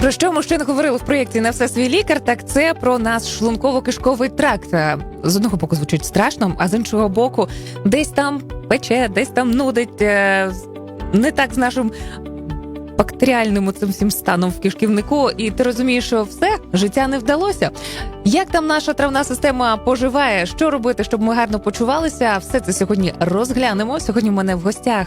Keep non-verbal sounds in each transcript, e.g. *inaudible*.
Про що ми щойно говорили в проєкті на все свій лікар? Так це про наш шлунково-кишковий тракт. Е, З одного боку звучить страшно, а з іншого боку, десь там пече, десь там нудить. е, Не так з нашим бактеріальним цим всім станом в кишківнику, і ти розумієш, що все життя не вдалося. Як там наша травна система поживає? Що робити, щоб ми гарно почувалися? Все це сьогодні розглянемо. Сьогодні в мене в гостях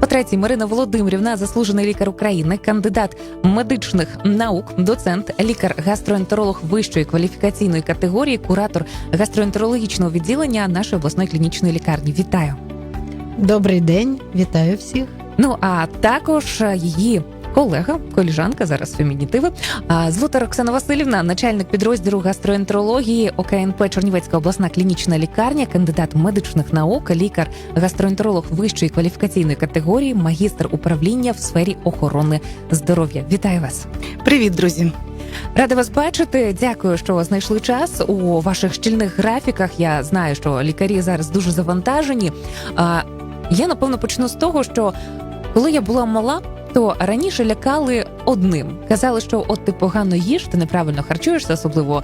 по третій Марина Володимирівна, заслужений лікар України, кандидат медичних наук, доцент, лікар-гастроентеролог вищої кваліфікаційної категорії, куратор гастроентерологічного відділення нашої обласної клінічної лікарні. Вітаю! Добрий день, вітаю всіх. Ну а також її колега, коліжанка, зараз фемінітиви, а, Злота Роксана Васильівна, начальник підрозділу гастроентерології ОКНП Чернівецька обласна клінічна лікарня, кандидат медичних наук, лікар, гастроентеролог вищої кваліфікаційної категорії, магістр управління в сфері охорони здоров'я. Вітаю вас! Привіт, друзі. Рада вас бачити. Дякую, що знайшли час у ваших щільних графіках. Я знаю, що лікарі зараз дуже завантажені. Я напевно почну з того, що коли я була мала. То раніше лякали одним, казали, що от ти погано їш, ти неправильно харчуєшся, особливо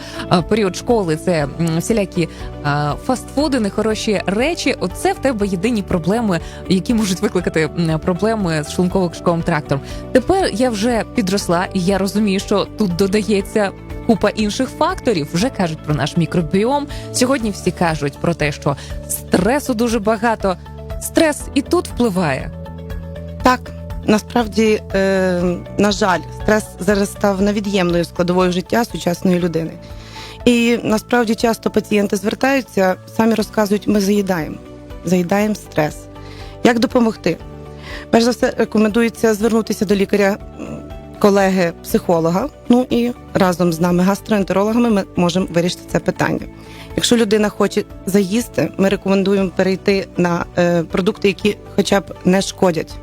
період школи. Це всілякі а, фастфуди, нехороші речі. Оце в тебе єдині проблеми, які можуть викликати проблеми з шлунково-кишковим трактом. Тепер я вже підросла, і я розумію, що тут додається купа інших факторів. Вже кажуть про наш мікробіом. Сьогодні всі кажуть про те, що стресу дуже багато. Стрес і тут впливає. Так, насправді, е, на жаль, стрес зараз став невід'ємною складовою життя сучасної людини. І насправді часто пацієнти звертаються, самі розказують, ми заїдаємо, заїдаємо стрес. Як допомогти? Перш за все, рекомендується звернутися до лікаря, колеги, психолога. Ну і разом з нами, гастроентерологами, ми можемо вирішити це питання. Якщо людина хоче заїсти, ми рекомендуємо перейти на е, продукти, які хоча б не шкодять.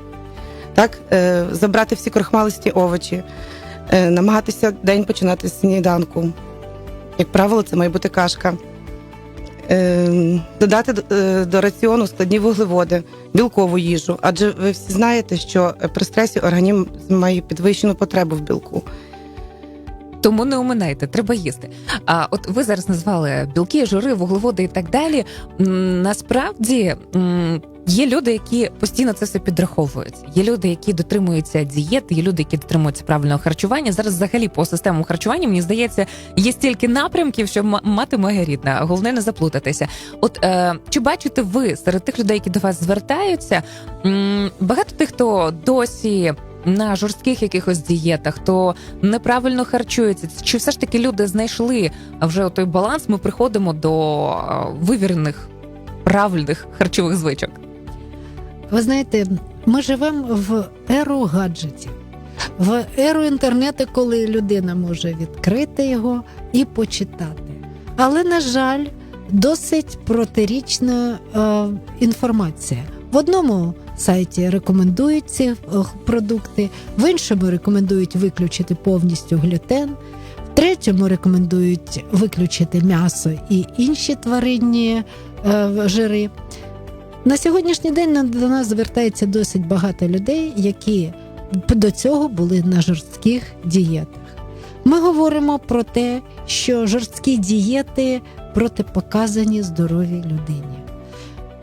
Так, е, забрати всі крохмалисті овочі, е, намагатися день починати з сніданку. Як правило, це має бути кашка. Е, додати до- е, до раціону складні вуглеводи, білкову їжу. Адже ви всі знаєте, що при стресі організм має підвищену потребу в білку. Тому не оминайте, треба їсти. А от ви зараз назвали білки, жири, вуглеводи і так далі. Насправді є люди, які постійно це все підраховують. Є люди, які дотримуються дієти, є люди, які дотримуються правильного харчування. Зараз взагалі по системам харчування мені здається, є стільки напрямків, що м- мати моя рідна. Головне не заплутатися. От е, чи бачите ви серед тих людей, які до вас звертаються, м, багато тих, хто досі. На жорстких якихось дієтах, хто неправильно харчується, чи все ж таки люди знайшли вже той баланс? Ми приходимо до е, вивірених правильних харчових звичок. Ви знаєте, ми живемо в еру гаджетів, в еру інтернету, коли людина може відкрити його і почитати. Але, на жаль, досить протирічна е, інформація. В одному сайті рекомендують ці е, продукти, в іншому рекомендують виключити повністю глютен, в третьому рекомендують виключити м'ясо і інші тваринні е, жири. На сьогоднішній день до нас звертається досить багато людей, які до цього були на жорстких дієтах. Ми говоримо про те, що жорсткі дієти протипоказані здоровій людині.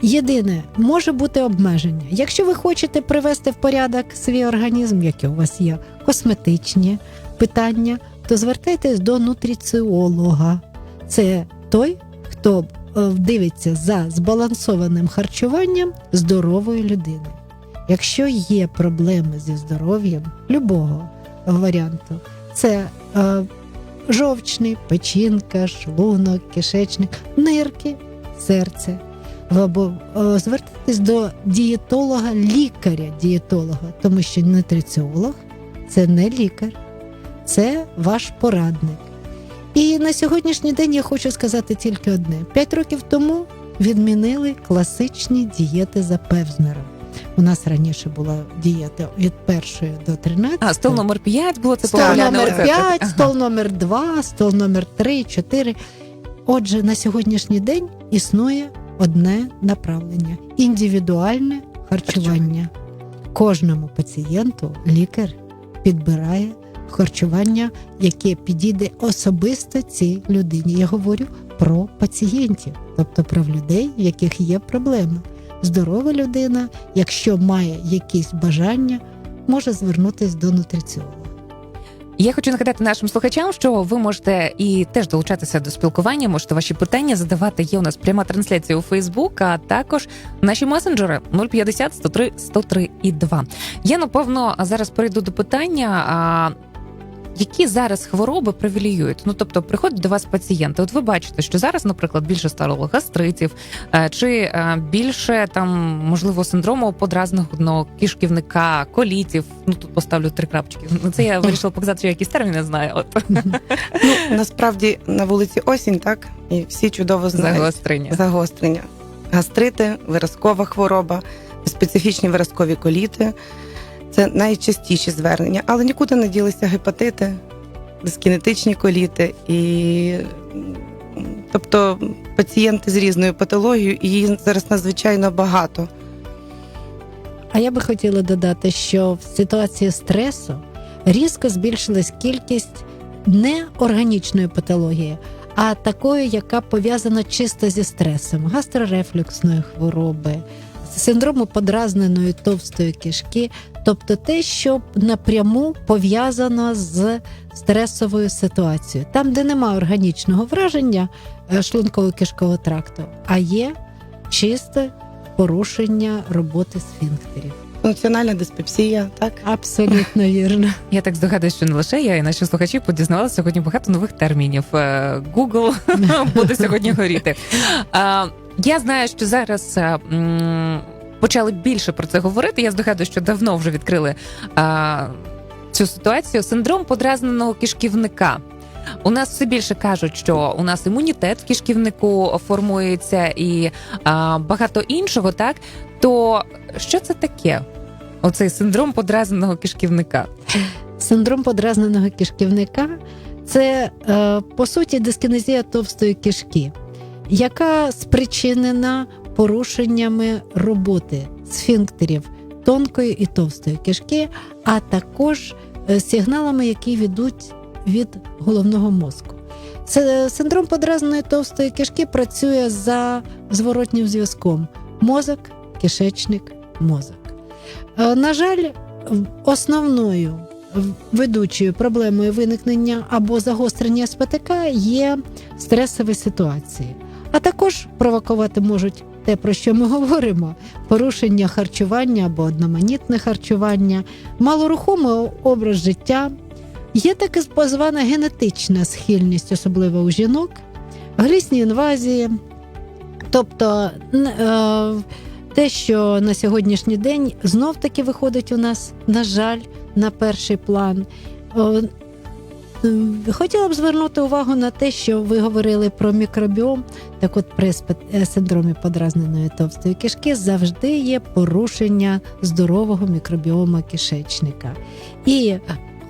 Єдине, може бути обмеження. Якщо ви хочете привести в порядок свій організм, які у вас є косметичні питання, то звертайтесь до нутриціолога. Це той, хто дивиться за збалансованим харчуванням здорової людини. Якщо є проблеми зі здоров'ям любого варіанту, це е, жовчний, печінка, шлунок, кишечник, нирки, серце. Або е, звертайтесь до дієтолога, лікаря-дієтолога, тому що нутриціолог це не лікар, це ваш порадник. І на сьогоднішній день я хочу сказати тільки одне: п'ять років тому відмінили класичні дієти за Певзнером. У нас раніше була дієта від першої до 13. А стол номер 5 було це Стол номер рецепт. 5, Ага. стол номер 2, стол номер 3, 4. Отже, на сьогоднішній день існує одне направлення індивідуальне харчування. Кожному пацієнту лікар підбирає харчування, яке підійде особисто цій людині. Я говорю про пацієнтів, тобто про людей, в яких є проблеми. Здорова людина, якщо має якісь бажання, може звернутися до нутриціолога. Я хочу нагадати нашим слухачам, що ви можете і теж долучатися до спілкування. Можете ваші питання задавати. Є у нас пряма трансляція у Фейсбук, а також наші месенджери 050 103 103 і 2. Я напевно зараз перейду до питання. Які зараз хвороби привіліюють? Ну тобто приходять до вас пацієнти. От ви бачите, що зараз, наприклад, більше стало гастритів, е, чи е, більше там можливо синдрому подразного кишківника, колітів. Ну тут поставлю три крапочки. Ну це я вирішила показати, що я якісь терміни знаю. От Ну, насправді на вулиці осінь, так? І всі чудово знають. загострення. Загострення. Гастрити, виразкова хвороба, специфічні виразкові коліти. Це найчастіші звернення, але нікуди не ділися гепатити, безкінетичні коліти. І, тобто пацієнти з різною патологією, і їх зараз надзвичайно багато. А я би хотіла додати, що в ситуації стресу різко збільшилась кількість не органічної патології, а такої, яка пов'язана чисто зі стресом, гастрорефлюксної хвороби, синдрому подразненої товстої кишки, тобто те, що напряму пов'язано з стресовою ситуацією, там, де немає органічного враження е, шлунково-кишкового тракту, а є чисте порушення роботи сфінктерів. Функціональна диспепсія, так? Абсолютно *laughs* вірно. Я так здогадуюсь, що не лише я і наші слухачі подізнавалися сьогодні багато нових термінів. Е, Google *laughs* буде сьогодні горіти. Я знаю, що зараз м, почали більше про це говорити. Я здогадуюсь, що давно вже відкрили а, цю ситуацію. Синдром подразненого кишківника. У нас все більше кажуть, що у нас імунітет в кишківнику формується і а, багато іншого, так то що це таке? Оцей синдром подразненого кишківника. Синдром подразненого кишківника це е, по суті дискінезія товстої кишки, яка спричинена порушеннями роботи сфінктерів тонкої і товстої кишки, а також е, сигналами, які ведуть від головного мозку. Це синдром подразненої товстої кишки працює за зворотнім зв'язком: мозок, кишечник, мозок. Е, На жаль, основною ведучою проблемою виникнення або загострення СПТК є стресові ситуації, а також провокувати можуть те, про що ми говоримо: порушення харчування або одноманітне харчування, малорухомий образ життя. Є таке звана генетична схильність, особливо у жінок, глісні інвазії, тобто е, те, що на сьогоднішній день знов таки виходить у нас, на жаль, на перший план. М, Хотіла б звернути увагу на те, що ви говорили про мікробіом. Так от при е, синдромі подразненої товстої кишки завжди є порушення здорового мікробіома кишечника. І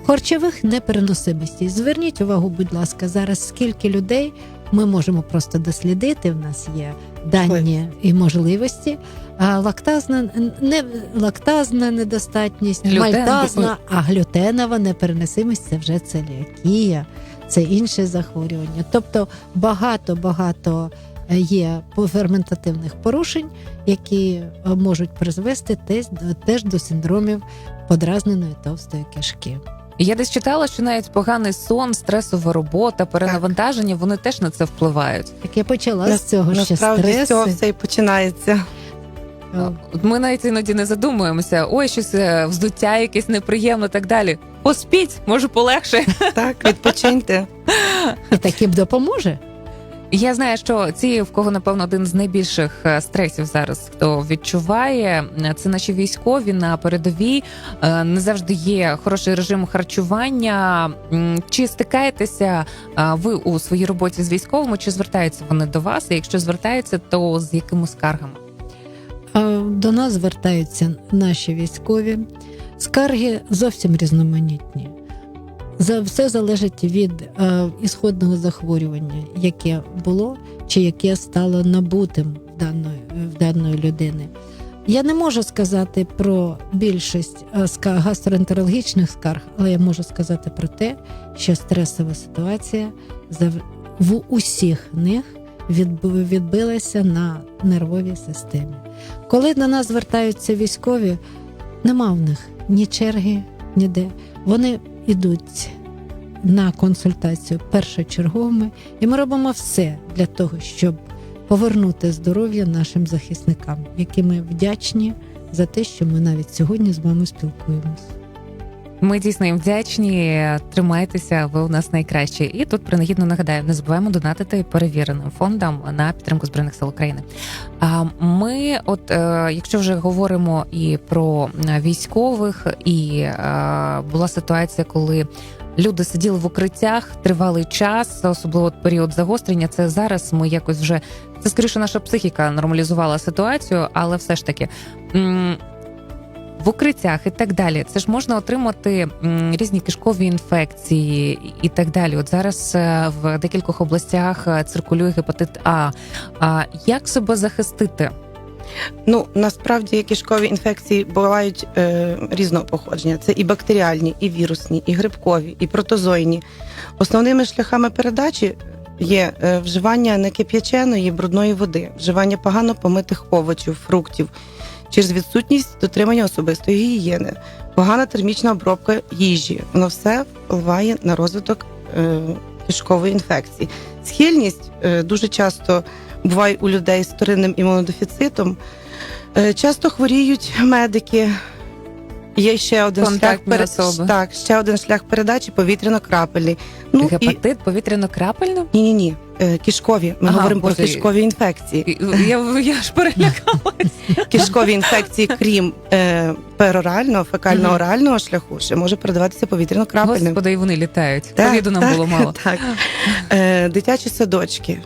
харчових непереносимостей. Зверніть увагу, будь ласка, зараз скільки людей ми можемо просто дослідити. В нас є дані і можливості. А лактазна не лактазна недостатність, Глютен. мальтазна, а глютенова непереносимість це вже целіакія, це інше захворювання. Тобто багато багато е, є ферментативних порушень, які е, можуть призвести теж, теж до синдромів подразненої товстої кишки. Я десь читала, що навіть поганий сон, стресова робота, перенавантаження, вони теж на це впливають. Так я почала На- з цього, що Насправді з цього все і починається. Ми навіть іноді не задумуємося, ой, щось е, вздуття, якесь неприємно, так далі. Поспіть, може полегше. *laughs* Так, відпочиньте. І таким допоможе. Я знаю, що ці, в кого напевно один з найбільших е, стресів зараз, хто відчуває, е, це наші військові на передовій. Не завжди є хороший режим харчування. Чи стикаєтеся ви у своїй роботі з військовими? Чи звертаються вони до вас? І якщо звертаються, то з якими скаргами? До нас звертаються наші військові. Скарги зовсім різноманітні. За все залежить від е, ісходного захворювання, яке було чи яке стало набутим в даної, в даної людини. Я не можу сказати про більшість е, гастроентерологічних скарг, але я можу сказати про те, що стресова ситуація в усіх них відб- відбилася на нервовій системі. Коли до нас звертаються військові, нема в них ні черги, ніде. Вони йдуть на консультацію першочерговими, і ми робимо все для того, щоб повернути здоров'я нашим захисникам, які ми вдячні за те, що ми навіть сьогодні з вами спілкуємось. Ми дійсно їм вдячні. Тримайтеся, ви у нас найкращі. І тут принагідно нагадаю, не забуваємо донатити перевіреним фондам на підтримку збройних сил України. А ми, от е, якщо вже говоримо і про військових, і е, була ситуація, коли. Люди сиділи в укриттях тривалий час, особливо період загострення. Це зараз ми якось вже це скоріше наша психіка нормалізувала ситуацію, але все ж таки в укриттях і так далі. Це ж можна отримати різні кишкові інфекції і так далі. От зараз е, в декількох областях е, циркулює гепатит А. Як себе захистити? Ну насправді кишкові інфекції бувають е, різного походження. Це і бактеріальні, і вірусні, і грибкові, і протозойні. Основними шляхами передачі є е, вживання некип'яченої брудної води, вживання погано помитих овочів, фруктів через відсутність дотримання особистої гігієни, погана термічна обробка їжі. Воно все впливає на розвиток е, кишкової інфекції. Схильність е, дуже часто буває у людей з вторинним імунодефіцитом. Е, Часто хворіють медики. Є ще один шлях Контактні особи. Так, ще один шлях передачі повітряно-крапельний. Ну і Гепатит повітряно-крапельно? ні, ні, ні. Кишкові. Ми Ага, говоримо Боже. про кишкові інфекції. Я, я ж перелякалась. *laughs* Кишкові інфекції, крім е, перорального, фекально-орального шляху, ще може передаватися повітряно-крапельним. Господи, і вони літають. Так, Ковіду нам так, було мало. *laughs* Так. Е, дитячі садочки,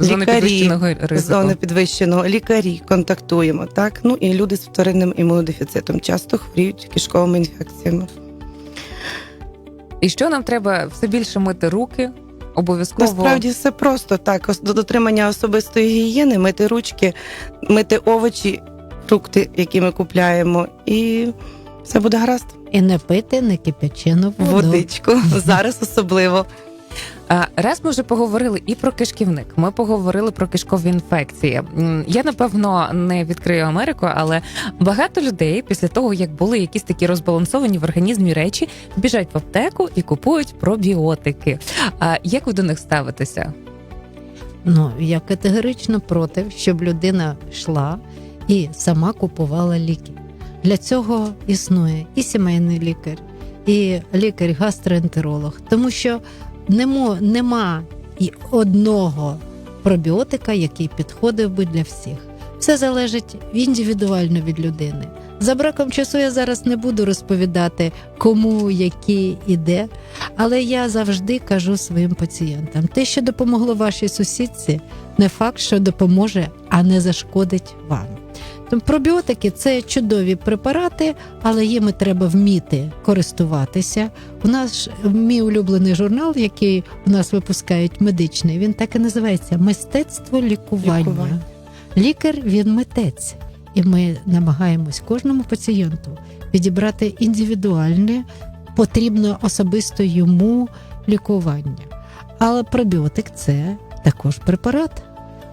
Зони лікарі, підвищеного ризику. зони підвищеного, лікарі контактуємо. Так? Ну і люди з вторинним імунодефіцитом часто хворіють кишковими інфекціями. І що нам треба все більше мити руки? Обов'язково Насправді все просто так. Ос- До дотримання особистої гігієни, мити ручки, мити овочі, фрукти, які ми купляємо, і все буде гаразд. І не пити не кипячену воду. Водичку *laughs* зараз особливо. Раз ми вже поговорили і про кишківник. Ми поговорили про кишкові інфекції. Я напевно не відкрию Америку, але багато людей після того, як були якісь такі розбалансовані в організмі речі, біжать в аптеку і купують пробіотики. А як ви до них ставитеся? Ну, я категорично проти, щоб людина йшла і сама купувала ліки. Для цього існує і сімейний лікар, і лікар-гастроентеролог, тому що немо, нема і одного пробіотика, який підходив би для всіх. Все залежить індивідуально від людини. За браком часу я зараз не буду розповідати, кому який іде, але я завжди кажу своїм пацієнтам: те, що допомогло вашій сусідці, не факт, що допоможе, а не зашкодить вам. Тому пробіотики це чудові препарати, але їми треба вміти користуватися. У нас мій улюблений журнал, який у нас випускають медичний, він так і називається Мистецтво лікування. Лікування. Лікар він митець, і ми намагаємось кожному пацієнту підібрати індивідуальне, потрібно особисто йому лікування. Але пробіотик це також препарат,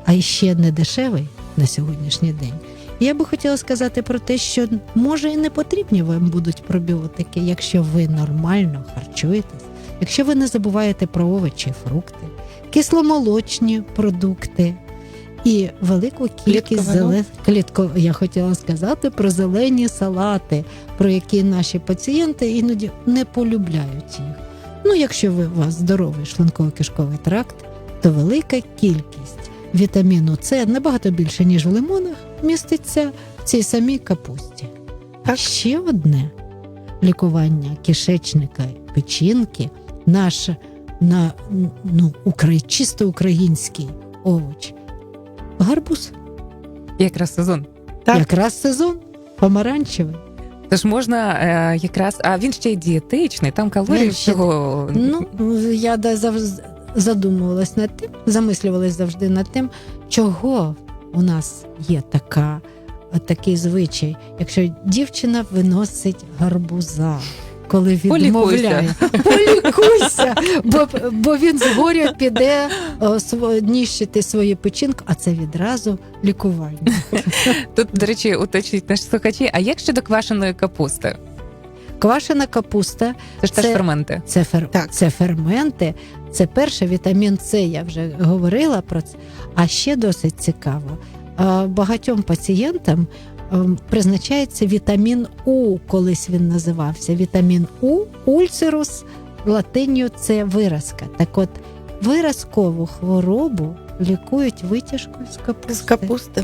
а ще не дешевий на сьогоднішній день. Я би хотіла сказати про те, що може і не потрібні вам будуть пробіотики, якщо ви нормально харчуєтесь, якщо ви не забуваєте про овочі, фрукти, кисломолочні продукти і велику кількість Клітковину. зелен... клітко... Я хотіла сказати про зелені салати, про які наші пацієнти іноді не полюбляють їх. Ну, якщо ви у вас здоровий шлунково-кишковий тракт, то велика кількість вітаміну С набагато більше, ніж в лимонах, міститься в цій самій капусті. Так. Ще одне лікування кишечника печінки, наш на, ну, украй, чисто український овоч. Гарбуз. Якраз сезон. Так. Якраз сезон помаранчевий. Тож можна е, якраз, а він ще й дієтичний, там калорій Він всього. Ну, я да- завж- задумувалась над тим, замислювалась завжди над тим, чого у нас є така, такий звичай, якщо дівчина виносить гарбуза. Коли відмовляє, полікуйся, бо, бо він згоря піде о, ніщити свою печінку, а це відразу лікування. Тут, до речі, уточніть наші слухачі. А як щодо квашеної капусти? Квашена капуста Це ж теж Це- ферменти. це, фер... Так. це ферменти. Це перше вітамін С, я вже говорила про це. А ще досить цікаво. Багатьом пацієнтам призначається вітамін У, колись він називався. Вітамін У, ульцерус, латинью це виразка. Так от, виразкову хворобу лікують витяжкою з капусти. З капусти.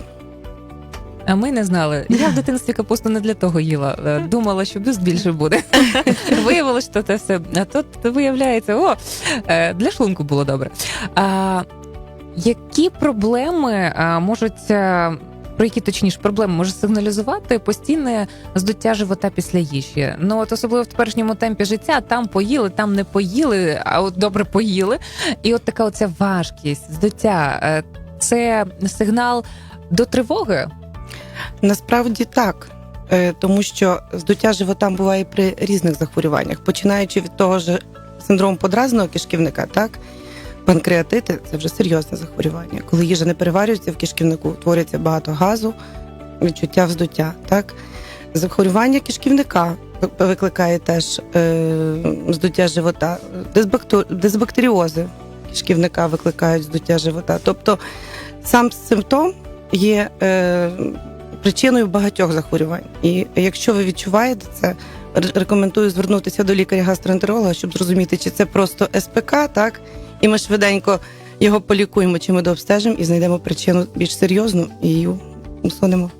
А ми не знали. Я в дитинстві капусту не для того їла. Е, Думала, що бюст більше буде. *laughs* Виявилось, що це все. А тут виявляється, о, е, для шлунку було добре. А, які проблеми можуть. е, Про які точніше проблеми може сигналізувати постійне здуття живота після їжі? Ну от особливо в теперішньому темпі життя там поїли, там не поїли, а от добре поїли. І от така оця важкість, здуття це сигнал до тривоги. Насправді так. Е, Тому що здуття живота буває при різних захворюваннях, починаючи від того ж синдрому подразного кишківника, так панкреатити це вже серйозне захворювання. Коли їжа не переварюється в кишківнику, утворюється багато газу, відчуття вздуття. Так захворювання кишківника викликає теж е, здуття живота, дисбактеріози кишківника викликають здуття живота. Тобто сам симптом є е, причиною багатьох захворювань. І якщо ви відчуваєте це, рекомендую звернутися до лікаря-гастроентеролога, щоб зрозуміти, чи це просто СПК, так і ми швиденько його полікуємо, чи ми дообстежимо і знайдемо причину більш серйозну і її усунемо.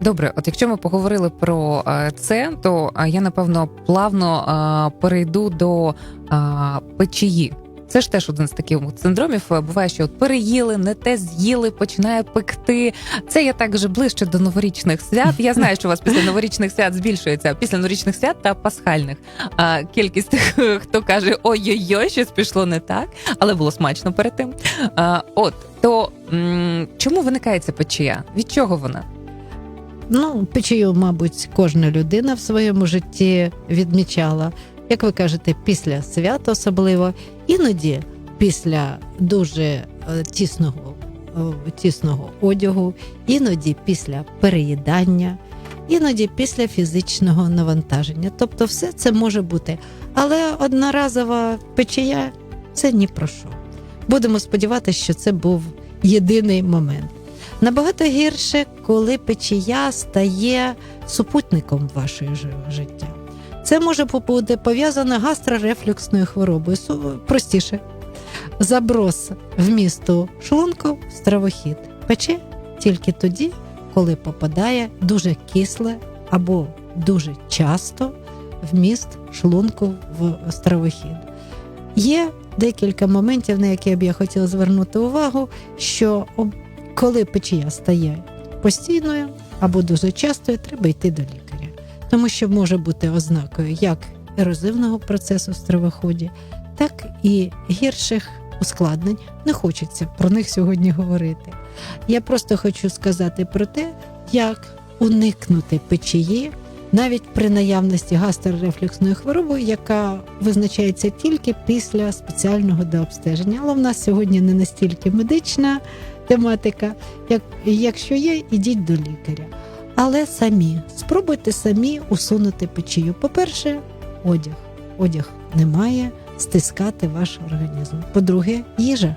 Добре, от якщо ми поговорили про е, це, то е, я напевно плавно е, перейду до печії. Це ж теж один з таких синдромів. Буває, що от переїли, не те з'їли, починає пекти. Це я так вже ближче до новорічних свят. Я знаю, що у вас після новорічних свят збільшується після новорічних свят та пасхальних. А кількість тих, хто каже ой-ой-ой, щось пішло не так, але було смачно перед тим. А, от то м, чому виникає ця печія? Від чого вона? Ну, печію, мабуть, кожна людина в своєму житті відмічала. Як ви кажете, після свят особливо, іноді після дуже е, тісного, е, тісного одягу, іноді після переїдання, іноді після фізичного навантаження. Тобто, все це може бути. Але одноразова печія це ні про що. Будемо сподіватися, що це був єдиний момент. Набагато гірше, коли печія стає супутником вашого життя. Це може бути пов'язано гастрорефлюксною хворобою. Простіше. Заброс вмісту шлунку стравохід пече тільки тоді, коли попадає дуже кисле або дуже часто вміст шлунку в стравохід. Є декілька моментів, на які б я хотіла звернути увагу, що коли печія стає постійною або дуже частою, треба йти до лікаря, тому що може бути ознакою як ерозивного процесу в стравоході, так і гірших ускладнень. Не хочеться про них сьогодні говорити. Я просто хочу сказати про те, як уникнути печії. Навіть при наявності гастрорефлюксної хвороби, яка визначається тільки після спеціального дообстеження. Але в нас сьогодні не настільки медична тематика. Як, якщо є, ідіть до лікаря. Але самі спробуйте самі усунути печію. По-перше, одяг. Одяг не має стискати ваш організм. По-друге, їжа.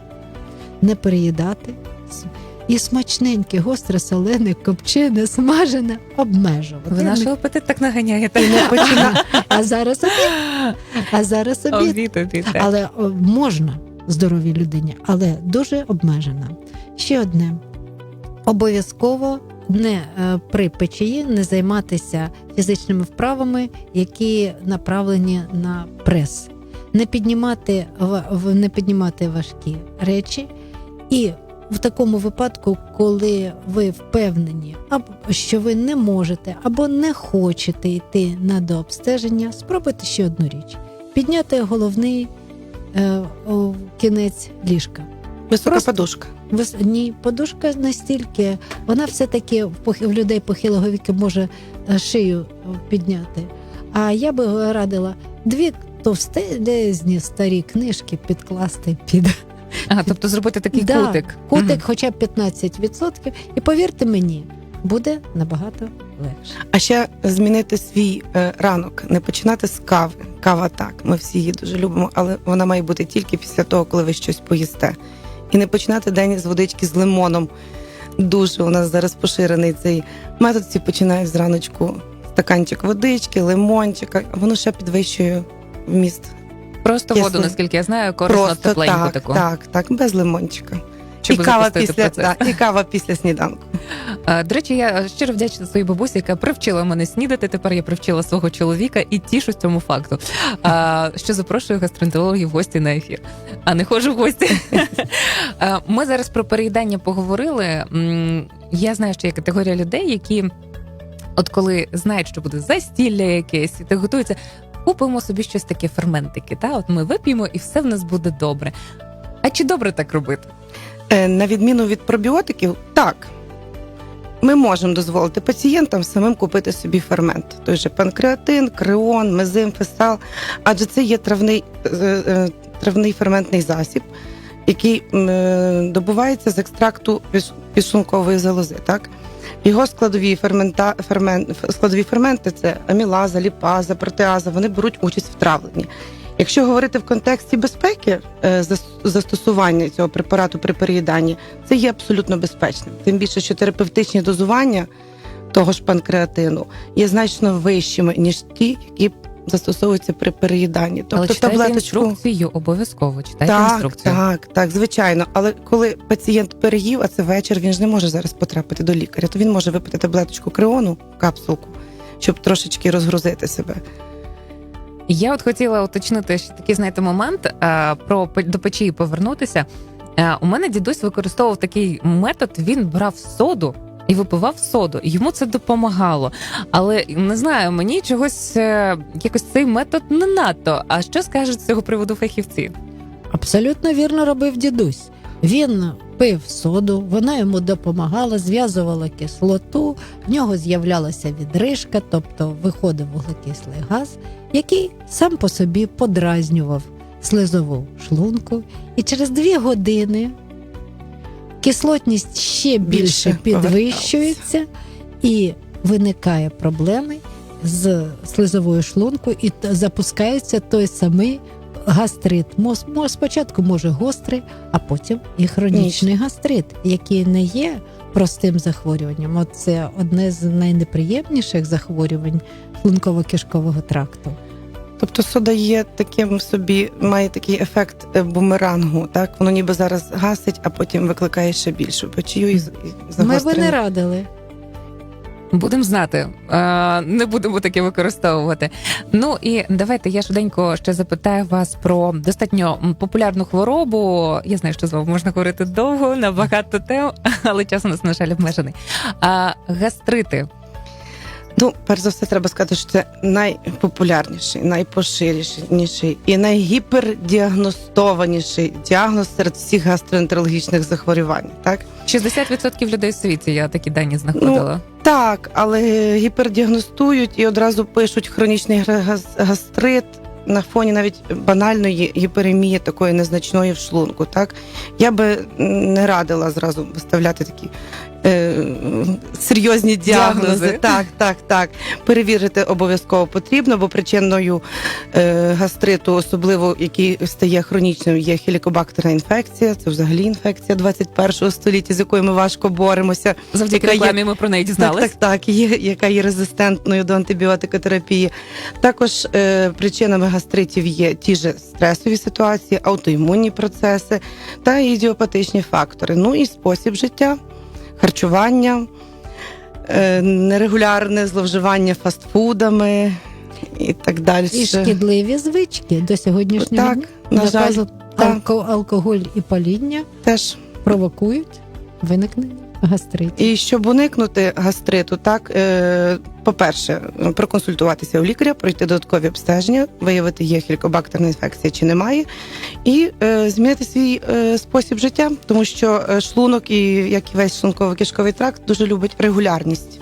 Не переїдати. І смачненьке, гостре, солене, копчене, смажене обмежувати. Ви наш апетит так наганяєте. Не почина- А зараз обід. А зараз обід. Обід, обід, так. Але можна здоровій людині, але дуже обмежена. Ще одне: обов'язково не е, при печії не займатися фізичними вправами, які направлені на прес, не піднімати не піднімати важкі речі і. В такому випадку, коли ви впевнені, що ви не можете або не хочете йти на дообстеження, спробуйте ще одну річ: підняти головний е, кінець ліжка. Висока Просто- подушка. Вис- Ні, подушка настільки, вона все-таки в пох- в людей похилого віку може е, шию е, підняти. А я би радила дві товстезні старі книжки підкласти під А, тобто зробити такий Да, кутик. кутик хоча б 15%. І повірте мені, буде набагато легше. А ще змінити свій е, ранок, не починати з кави. Кава так, ми всі її дуже любимо, але вона має бути тільки після того, коли ви щось поїсте. І не починати день з водички з лимоном. Дуже у нас зараз поширений цей метод. Всі починають з раночку стаканчик водички, лимончика, воно ще підвищує вміст. Просто Кисло. воду, наскільки я знаю, корисно Просто тепленьку так, таку. так, так, без лимончика. І, кава після, та, і кава після сніданку. А, До речі, я щиро вдячна своїй бабусі, яка привчила мене снідати. Тепер я привчила свого чоловіка і тішусь цьому факту. Що запрошую гастроентерологів в гості на ефір, а не ходжу в гості. Ми зараз про переїдання поговорили. Я знаю, що є категорія людей, які, от коли знають, що буде застілля якесь, і так готуються. Купимо собі щось таке ферментики. Та от ми вип'ємо, і все в нас буде добре. А чи добре так робити? Е, На відміну від пробіотиків, так. Ми можемо дозволити пацієнтам самим купити собі фермент. Той же панкреатин, креон, мезим, фесал, адже це є травний, е, е, травний ферментний засіб, який е, добувається з екстракту піш- залози. Так? Його складові, фермента, фермен, складові ферменти це амілаза, ліпаза, протеаза, вони беруть участь в травленні. Якщо говорити в контексті безпеки е, застосування цього препарату при переїданні, це є абсолютно безпечним. Тим більше, що терапевтичні дозування того ж панкреатину є значно вищими, ніж ті, які застосовуються при переїданні. Але Тобто читайте таблеточку. інструкцію, обов'язково читайте Так, інструкцію. так, так, звичайно. Але коли пацієнт переїв, а це вечір, він ж не може зараз потрапити до лікаря, то він може випити таблеточку креону, капсулку, щоб трошечки розгрузити себе. Я от хотіла уточнити ще такий, знаєте, момент про до печі повернутися. У мене дідусь використовував такий метод. Він брав соду і випивав соду. Йому це допомагало. Але не знаю, мені чогось е, якось цей метод не надто. А що скажуть з цього приводу фахівці? Абсолютно вірно робив дідусь. Він пив соду, вона йому допомагала, зв'язувала кислоту, в нього з'являлася відрижка, тобто виходив вуглекислий газ, який сам по собі подразнював слизову шлунку. І через дві години кислотність ще більше Більше підвищується і виникає проблеми з слизовою шлункою, і запускається той самий гастрит. Мос- мо- Спочатку може гострий, а потім і хронічний гастрит, який не є простим захворюванням. От це одне з найнеприємніших захворювань шлунково-кишкового тракту. Тобто сода є таким собі, має такий ефект е, бумерангу, так? Воно ніби зараз гасить, а потім викликає ще більшу печію і, з- і Ми би не радили. Будемо знати, не будемо таке використовувати. Ну і давайте я швиденько ще запитаю вас про достатньо популярну хворобу. Я знаю, що з вами можна говорити довго на багато тем, але час у нас на жаль обмежений. Гастрити Ну, перш за все, треба сказати, що це найпопулярніший, найпоширеніший і найгіпердіагностованіший діагноз серед всіх гастроентерологічних захворювань. Так, 60% людей у світі. Я такі дані знаходила. так, але гіпердіагностують і одразу пишуть хронічний гастрит на фоні навіть банальної гіперемії такої незначної в шлунку. Так, я би не радила зразу виставляти такі. Е, серйозні діагнози. Діагнози. Так, так, так. Перевірити обов'язково потрібно, бо причиною е, гастриту, особливо який стає хронічним, є хелікобактерна інфекція. Це взагалі інфекція 21 століття, з якою ми важко боремося. Завдяки яка є- ми про неї дізналися. Так, так, так, є, яка є резистентною до антибіотикотерапії. Також е, причинами гастритів є ті ж стресові ситуації, аутоімунні процеси та ідіопатичні фактори. Ну і спосіб життя, харчування, е, нерегулярне зловживання фастфудами і так далі. І шкідливі звички до сьогоднішнього Так, дня. на жаль, так. алкоголь і паління Теж провокують виникнення гастриті. І щоб уникнути гастриту, так е, по-перше, проконсультуватися у лікаря, пройти додаткові обстеження, виявити, є хелікобактерна інфекція чи немає, і е, змінити свій е, спосіб життя, тому що шлунок, і як і весь шлунково-кишковий тракт, дуже любить регулярність,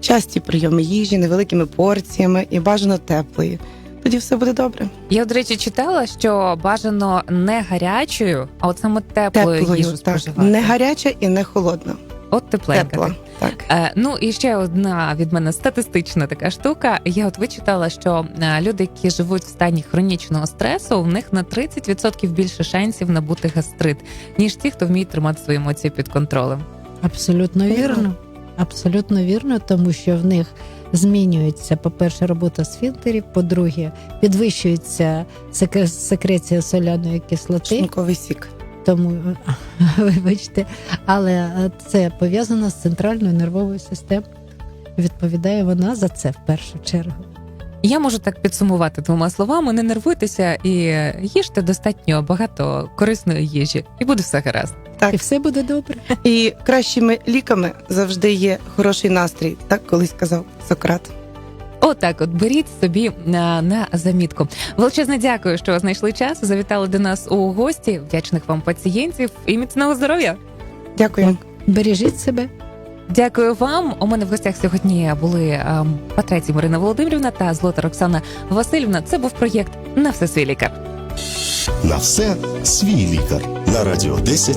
часті прийоми їжі, невеликими порціями і бажано теплої. Тоді все буде добре. Я, до речі, читала, що бажано не гарячою, а от саме теплою, їжу Теплою, так. споживати. Не гаряча і не холодна. От тепленька. Тепла. Так. Е, ну і ще одна від мене статистична така штука. Я от вичитала, що е, люди, які живуть в стані хронічного стресу, в них на 30% більше шансів набути гастрит, ніж ті, хто вміє тримати свої емоції під контролем. Абсолютно Вірно. вірно. Абсолютно вірно, тому що в них змінюється, по-перше, робота сфінктерів, по-друге, підвищується секреція соляної кислоти. Шлунковий сік. Тому *laughs* вибачте, але е, це пов'язано з центральною нервовою системою. Відповідає вона за це в першу чергу. Я можу так підсумувати двома словами: не нервуйтеся і їжте достатньо багато корисної їжі, і буде все гаразд. Так. І все буде добре. І кращими ліками завжди є хороший настрій, так колись казав Сократ. Отак, от беріть собі на, на замітку. Величезне дякую, що знайшли час. Завітали до нас у гості. Вдячних вам пацієнтів і міцного здоров'я. Дякую. Бережіть себе. Дякую вам. У мене в гостях сьогодні були ем, Патреці Марина Володимирівна та Злота Роксана Васильівна. Це був проєкт на все свій лікар. На все свій лікар на радіо 10